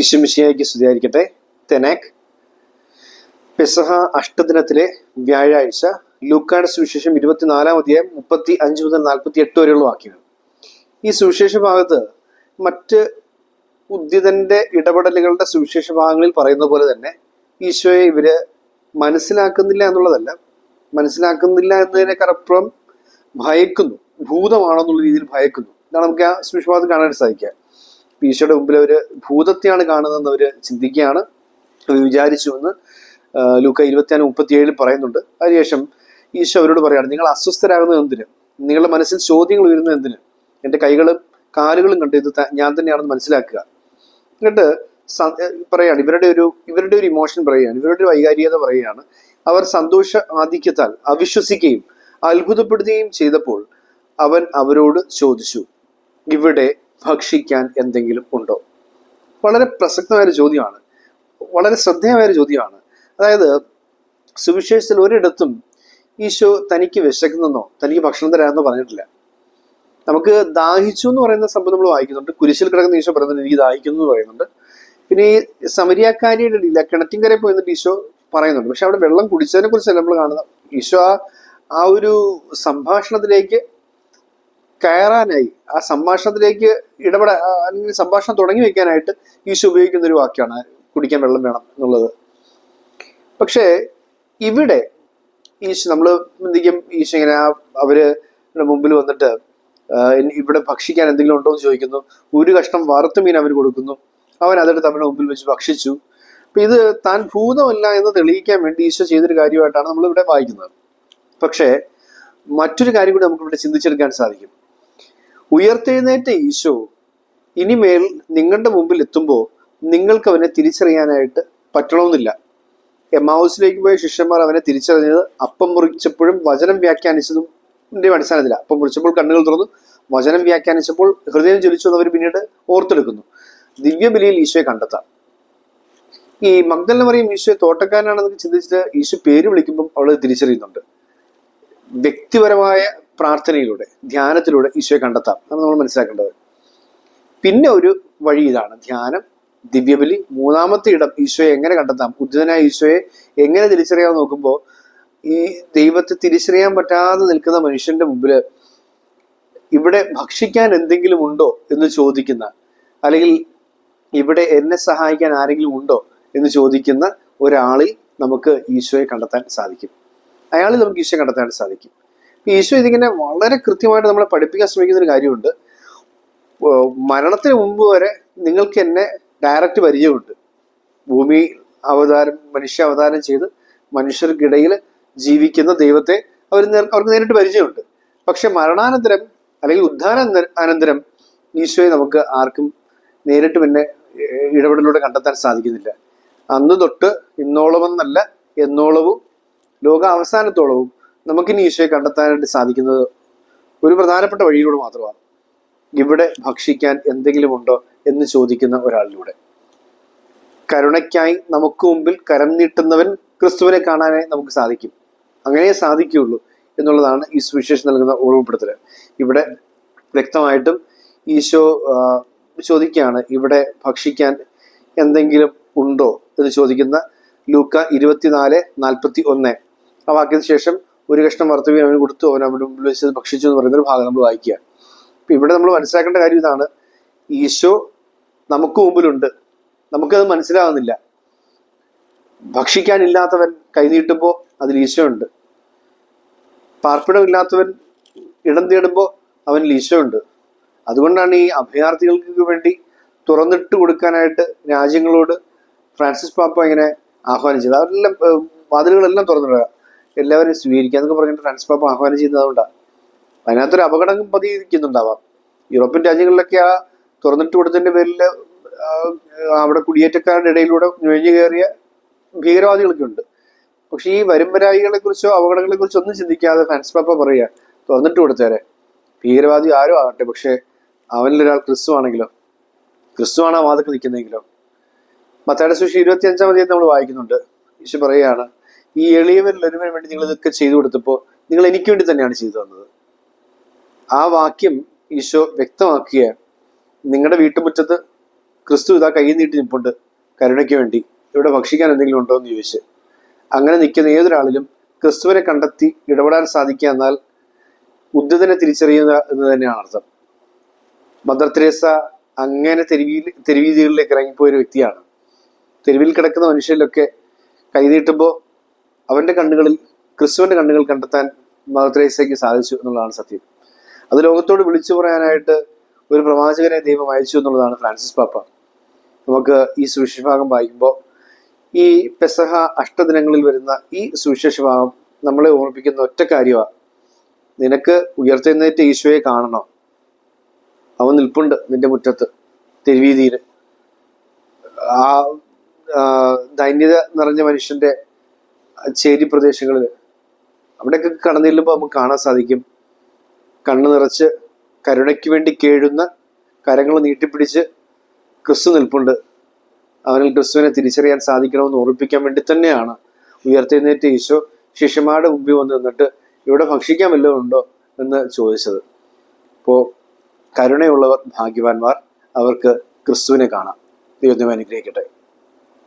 ഈശ്വമിശിയായിക്ക് സ്തുതിയായിരിക്കട്ടെ. തെനാക്. പെസഹ അഷ്ടദിനത്തിലെ വ്യാഴാഴ്ച ലൂക്കാട് സുവിശേഷം ഇരുപത്തിനാലാം അധ്യായം മുപ്പത്തി അഞ്ച് മുതൽ നാൽപ്പത്തി എട്ട് വരെയുള്ള വാക്യങ്ങൾ. ഈ സുവിശേഷ ഭാഗത്ത് മറ്റ് ഉദ്യതന്റെ ഇടപെടലുകളുടെ സുവിശേഷ ഭാഗങ്ങളിൽ പറയുന്ന പോലെ തന്നെ ഈശോയെ ഇവർ മനസ്സിലാക്കുന്നില്ല എന്നുള്ളതല്ല മനസ്സിലാക്കുന്നില്ല എന്നതിനേക്കാളപ്പുറം ഭയക്കുന്നു ഭൂതമാണെന്നുള്ള രീതിയിൽ ഭയക്കുന്നു. ഇതാണ് നമുക്ക് ആ സുവിശേഷ ഭാഗത്ത് കാണാൻ സാധിക്കുക. ഈശോയുടെ മുമ്പിൽ അവർ ഭൂതത്തെയാണ് കാണുന്നതെന്ന് ചിന്തിക്കുകയാണ്. അവർ വിചാരിച്ചു എന്ന് ആ, ലൂക്ക ഇരുപത്തിയാറ് മുപ്പത്തിയേഴിൽ പറയുന്നുണ്ട്. അതിനുശേഷം ഈശോ അവരോട് പറയാണ് നിങ്ങൾ അസ്വസ്ഥരാകുന്നത് എന്തിന്? നിങ്ങളുടെ മനസ്സിൽ ചോദ്യങ്ങൾ ഉയരുന്നത് എന്തിന്? എന്റെ കൈകളും കാലുകളും കണ്ട് ഇത് ഞാൻ തന്നെയാണെന്ന് മനസ്സിലാക്കുക. എന്നിട്ട് പറയാണ് ഇവരുടെ ഒരു ഇവരുടെ ഒരു ഇമോഷൻ പറയുകയാണ് ഇവരുടെ ഒരു വൈകാരികത പറയുകയാണ് അവർ സന്തോഷ ആധിക്യത്താൽ അവിശ്വസിക്കുകയും അത്ഭുതപ്പെടുകയും ചെയ്തപ്പോൾ അവൻ അവരോട് ചോദിച്ചു ഇവിടെ ഭക്ഷിക്കാൻ എന്തെങ്കിലും ഉണ്ടോ? വളരെ പ്രസക്തമായ ഒരു ചോദ്യമാണ്. വളരെ ശ്രദ്ധേയമായ ഒരു ചോദ്യമാണ്. അതായത് സുവിശേഷത്തിൽ ഒരിടത്തും ഈശോ തനിക്ക് വിശക്കുന്നെന്നോ തനിക്ക് ഭക്ഷണം തരാമെന്നോ പറഞ്ഞിട്ടില്ല. നമുക്ക് ദാഹിച്ചു എന്ന് പറയുന്ന സംഭവം നമ്മൾ വായിക്കുന്നുണ്ട്. കുരിശിൽ കിടക്കുന്ന ഈശോ പറയുന്നുണ്ട് എനിക്ക് ദാഹിക്കുന്നു എന്ന് പറയുന്നുണ്ട്. പിന്നെ ഈ സമരിയാക്കാരിയുടെ ഇടയില്ല കിണറ്റിൻകരയിൽ പോയി എന്നിട്ട് ഈശോ പറയുന്നുണ്ട്. പക്ഷെ അവിടെ വെള്ളം കുടിച്ചതിനെ കുറിച്ചല്ല നമ്മൾ കാണുന്നത്. ഈശോ ആ ഒരു സംഭാഷണത്തിലേക്ക് കയറാനായി. ആ സംഭാഷണത്തിലേക്ക് ഇടപെടാ അല്ലെങ്കിൽ സംഭാഷണം തുടങ്ങി വെക്കാനായിട്ട് ഈശോ ഉപയോഗിക്കുന്ന ഒരു വാക്യമാണ് കുടിക്കാൻ വെള്ളം വേണം എന്നുള്ളത്. പക്ഷേ ഇവിടെ ഈശോ നമ്മൾ എന്തെങ്കിലും ഈശോ ഇങ്ങനെ അവർ മുമ്പിൽ വന്നിട്ട് ഇവിടെ ഭക്ഷിക്കാൻ എന്തെങ്കിലും ഉണ്ടോ എന്ന് ചോദിക്കുന്നു. ഒരു കഷ്ണം വറുത്ത മീൻ അവർ കൊടുക്കുന്നു. അവൻ അതെടുത്ത് അവരുടെ മുമ്പിൽ വെച്ച് ഭക്ഷിച്ചു. അപ്പൊ ഇത് താൻ ഭൂതമല്ല എന്ന് തെളിയിക്കാൻ വേണ്ടി ഈശോ ചെയ്തൊരു കാര്യമായിട്ടാണ് നമ്മൾ ഇവിടെ വായിക്കുന്നത്. പക്ഷേ മറ്റൊരു കാര്യം കൂടി നമുക്ക് ഇവിടെ ചിന്തിച്ചെടുക്കാൻ സാധിക്കും. ഉയർത്തെഴുന്നേറ്റ ഈശോ ഇനിമേൽ നിങ്ങളുടെ മുമ്പിൽ എത്തുമ്പോൾ നിങ്ങൾക്ക് അവനെ തിരിച്ചറിയാനായിട്ട് പറ്റണമെന്നില്ല എമാവൂസിലേക്ക് പോയ ശിഷ്യന്മാർ അവനെ തിരിച്ചറിഞ്ഞത് അപ്പം മുറിച്ചപ്പോഴും വചനം വ്യാഖ്യാനിച്ചതും അടിസ്ഥാനത്തില്ല അടിസ്ഥാനത്തില. അപ്പം മുറിച്ചപ്പോൾ കണ്ണുകൾ തുറന്നു വചനം വ്യാഖ്യാനിച്ചപ്പോൾ ഹൃദയം ജ്വലിച്ചു അവർ പിന്നീട് ഓർത്തെടുക്കുന്നു. ദിവ്യബലിയിൽ ഈശോയെ കണ്ടെത്താം. ഈ മഗ്ദല പറയും ഈശോയെ തോട്ടക്കാരനാണെന്ന് ചിന്തിച്ചിട്ട് ഈശോ പേര് വിളിക്കുമ്പോൾ അവൾ തിരിച്ചറിയുന്നുണ്ട്. വ്യക്തിപരമായ പ്രാർത്ഥനയിലൂടെ ധ്യാനത്തിലൂടെ ഈശോയെ കണ്ടെത്താം. അതാണ് നമ്മൾ മനസ്സിലാക്കേണ്ടത്. പിന്നെ ഒരു വഴി ഇതാണ്. ധ്യാനം ദിവ്യബലി മൂന്നാമത്തെ ഇടം ഈശോയെ എങ്ങനെ കണ്ടെത്താം? ഉദ്ധിതനായ ഈശോയെ എങ്ങനെ തിരിച്ചറിയാൻ നോക്കുമ്പോൾ ഈ ദൈവത്തെ തിരിച്ചറിയാൻ പറ്റാതെ നിൽക്കുന്ന മനുഷ്യന്റെ മുമ്പിൽ ഇവിടെ ഭക്ഷിക്കാൻ എന്തെങ്കിലും ഉണ്ടോ എന്ന് ചോദിക്കുന്ന അല്ലെങ്കിൽ ഇവിടെ എന്നെ സഹായിക്കാൻ ആരെങ്കിലും ഉണ്ടോ എന്ന് ചോദിക്കുന്ന ഒരാളിൽ നമുക്ക് ഈശോയെ കണ്ടെത്താൻ സാധിക്കും. അയാളിൽ നമുക്ക് ഈശോയെ കണ്ടെത്താൻ സാധിക്കും. ഈശോ ഇതിങ്ങനെ വളരെ കൃത്യമായിട്ട് നമ്മളെ പഠിപ്പിക്കാൻ ശ്രമിക്കുന്ന ഒരു കാര്യമുണ്ട് മരണത്തിന് മുമ്പ് വരെ നിങ്ങൾക്ക് എന്നെ ഡയറക്റ്റ് പരിചയമുണ്ട്. ഭൂമി അവതാരം മനുഷ്യ അവതാരം ചെയ്ത് മനുഷ്യർക്കിടയിൽ ജീവിക്കുന്ന ദൈവത്തെ അവർ അവർക്ക് നേരിട്ട് പരിചയമുണ്ട്. പക്ഷെ മരണാനന്തരം അല്ലെങ്കിൽ ഉദ്ധാന അനന്തരം ഈശോയെ നമുക്ക് ആർക്കും നേരിട്ട് പിന്നെ ഇടപെടലിലൂടെ കണ്ടെത്താൻ സാധിക്കുന്നില്ല. അന്ന് തൊട്ട് ഇന്നോളമെന്നല്ല എന്നോളവും ലോക അവസാനത്തോളവും നമുക്കിനി ഈശോയെ കണ്ടെത്താനായിട്ട് സാധിക്കുന്നത് ഒരു പ്രധാനപ്പെട്ട വഴിയിലൂടെ മാത്രമാണ്. ഇവിടെ ഭക്ഷിക്കാൻ എന്തെങ്കിലും ഉണ്ടോ എന്ന് ചോദിക്കുന്ന ഒരാളിലൂടെ. കരുണയ്ക്കായി നമുക്ക് മുമ്പിൽ കരം നീട്ടുന്നവൻ ക്രിസ്തുവിനെ കാണാനായി നമുക്ക് സാധിക്കും. അങ്ങനെ സാധിക്കുകയുള്ളൂ എന്നുള്ളതാണ് ഈ സുവിശേഷം നൽകുന്ന ഓർമ്മപ്പെടുത്തൽ. ഇവിടെ വ്യക്തമായിട്ടും ഈശോ ചോദിക്കുകയാണ് ഇവിടെ ഭക്ഷിക്കാൻ എന്തെങ്കിലും ഉണ്ടോ? എന്ന് ചോദിക്കുന്ന ലൂക്ക ഇരുപത്തിനാല് നാൽപ്പത്തി ഒന്ന് ആ വാക്കിന് ശേഷം ഒരു കഷ്ണം വറുത്തവീൻ അവന് കൊടുത്തു അവൻ അവിടെ വെച്ച് ഭക്ഷിച്ചു എന്ന് പറയുന്ന ഒരു ഭാഗം നമ്മൾ വായിക്കുക. അപ്പൊ ഇവിടെ നമ്മൾ മനസ്സിലാക്കേണ്ട കാര്യം ഇതാണ് ഈശോ നമുക്ക് മുമ്പിലുണ്ട് നമുക്കത് മനസ്സിലാവുന്നില്ല. ഭക്ഷിക്കാനില്ലാത്തവൻ കൈനീട്ടുമ്പോൾ അതിൽ ഈശോ ഉണ്ട് പാർപ്പിടമില്ലാത്തവൻ ഇടം തേടുമ്പോൾ അവനിൽ ഈശോ ഉണ്ട് അതുകൊണ്ടാണ് ഈ അഭയാർത്ഥികൾക്ക് വേണ്ടി തുറന്നിട്ട് കൊടുക്കാനായിട്ട് രാജ്യങ്ങളോട് ഫ്രാൻസിസ് പാപ്പ ഇങ്ങനെ ആഹ്വാനം ചെയ്തത് അവരെല്ലാം വാതിലുകളെല്ലാം തുറന്നിടുക. എല്ലാവരും സ്വീകരിക്കുക എന്നൊക്കെ പറഞ്ഞിട്ട് ഫ്രാൻസ് പാപ്പ ആഹ്വാനം ചെയ്യുന്നതുകൊണ്ടാണ് അതിനകത്തൊരു അപകടം പതിയിരിക്കുന്നുണ്ടാവാം. യൂറോപ്യൻ രാജ്യങ്ങളിലൊക്കെ ആ തുറന്നിട്ട് കൊടുത്തതിന്റെ പേരിൽ അവിടെ കുടിയേറ്റക്കാരുടെ ഇടയിലൂടെ നുഴഞ്ഞു കയറിയ ഭീകരവാദികളൊക്കെ ഉണ്ട്. പക്ഷെ ഈ വരുമ്പരായികളെ കുറിച്ചോ അപകടങ്ങളെ കുറിച്ചോ ഒന്നും ചിന്തിക്കാതെ ഫ്രാൻസ് പാപ്പ പറയുക തുറന്നിട്ട് കൊടുത്തേരെ ഭീകരവാദി ആരും ആകട്ടെ പക്ഷെ അവനിലൊരാൾ ക്രിസ്തു ആണെങ്കിലോ ക്രിസ്തു ആണ് ആ വാദത്തിൽ നിൽക്കുന്നെങ്കിലോ മത്തായുടെ സുഷി ഇരുപത്തി അഞ്ചാം തീയതി നമ്മൾ വായിക്കുന്നുണ്ട്. ഈശോ പറയുകയാണ് ഈ എളിയവരിൽ ഒരുവന് വേണ്ടി നിങ്ങൾ ഇതൊക്കെ ചെയ്തു കൊടുത്തപ്പോൾ നിങ്ങൾ എനിക്ക് വേണ്ടി തന്നെയാണ് ചെയ്തു തന്നത്. ആ വാക്യം ഈശോ വ്യക്തമാക്കിയ നിങ്ങളുടെ വീട്ടുമുറ്റത്ത് ക്രിസ്തു ഇതാ കൈ നീട്ടി നിൽപ്പുണ്ട് കരുണയ്ക്ക് വേണ്ടി ഇവിടെ ഭക്ഷിക്കാൻ എന്തെങ്കിലും ഉണ്ടോ എന്ന് ചോദിച്ച്. അങ്ങനെ നിൽക്കുന്ന ഏതൊരാളിലും ക്രിസ്തുവിനെ കണ്ടെത്തി ഇടപെടാൻ സാധിക്കുക എന്നാൽ ഉദ്യതനെ തിരിച്ചറിയുക എന്ന് തന്നെയാണ് അർത്ഥം. മദർ തെരേസ അങ്ങനെ തെരുവിൽ തെരുവീതികളിലേക്ക് ഇറങ്ങിപ്പോയൊരു വ്യക്തിയാണ്. തെരുവിൽ കിടക്കുന്ന മനുഷ്യരിലൊക്കെ കൈനീട്ടുമ്പോൾ അവന്റെ കണ്ണുകളിൽ ക്രിസ്തുവിന്റെ കണ്ണുകൾ കണ്ടെത്താൻ മദ്രേസയ്ക്ക് സാധിച്ചു എന്നുള്ളതാണ് സത്യം. അത് ലോകത്തോട് വിളിച്ചു പറയാനായിട്ട് ഒരു പ്രവാചകനെ ദൈവം അയച്ചു എന്നുള്ളതാണ് ഫ്രാൻസിസ് പാപ്പ. നമുക്ക് ഈ സുവിശേഷഭാഗം വായിക്കുമ്പോൾ ഈ പെസഹ അഷ്ടദിനങ്ങളിൽ വരുന്ന ഈ സുവിശേഷഭാഗം നമ്മളെ ഓർമ്മിപ്പിക്കുന്ന ഒറ്റ കാര്യമാണ് നിനക്ക് ഉയർത്തെഴുന്നേറ്റ് ഈശോയെ കാണണോ? അവൻ നിൽപ്പുണ്ട് നിന്റെ മുറ്റത്ത് തെരുവീതിയിൽ. ആ ദൈന്യത നിറഞ്ഞ മനുഷ്യന്റെ ചേരി പ്രദേശങ്ങളിൽ അവിടെയൊക്കെ കടന്നു ചെല്ലുമ്പോൾ നമുക്ക് കാണാൻ സാധിക്കും. കണ്ണു നിറച്ച് കരുണയ്ക്ക് വേണ്ടി കേഴുന്ന കരങ്ങൾ നീട്ടിപ്പിടിച്ച് ക്രിസ്തു നിൽപ്പുണ്ട്. അവനിൽ ക്രിസ്തുവിനെ തിരിച്ചറിയാൻ സാധിക്കണമെന്ന് ഓർപ്പിക്കാൻ വേണ്ടി തന്നെയാണ് ഉയർത്തെഴുന്നേറ്റ് ഈശോ ശിഷ്യന്മാരുടെ മുമ്പിൽ വന്ന് നിന്നിട്ട് ഇവിടെ ഭക്ഷിക്കാൻ വല്ലതും ഉണ്ടോ എന്ന് ചോദിച്ചത്. അപ്പോൾ കരുണയുള്ളവർ ഭാഗ്യവാന്മാർ അവർക്ക് ക്രിസ്തുവിനെ കാണാം. ദൈവം അനുഗ്രഹിക്കട്ടെ.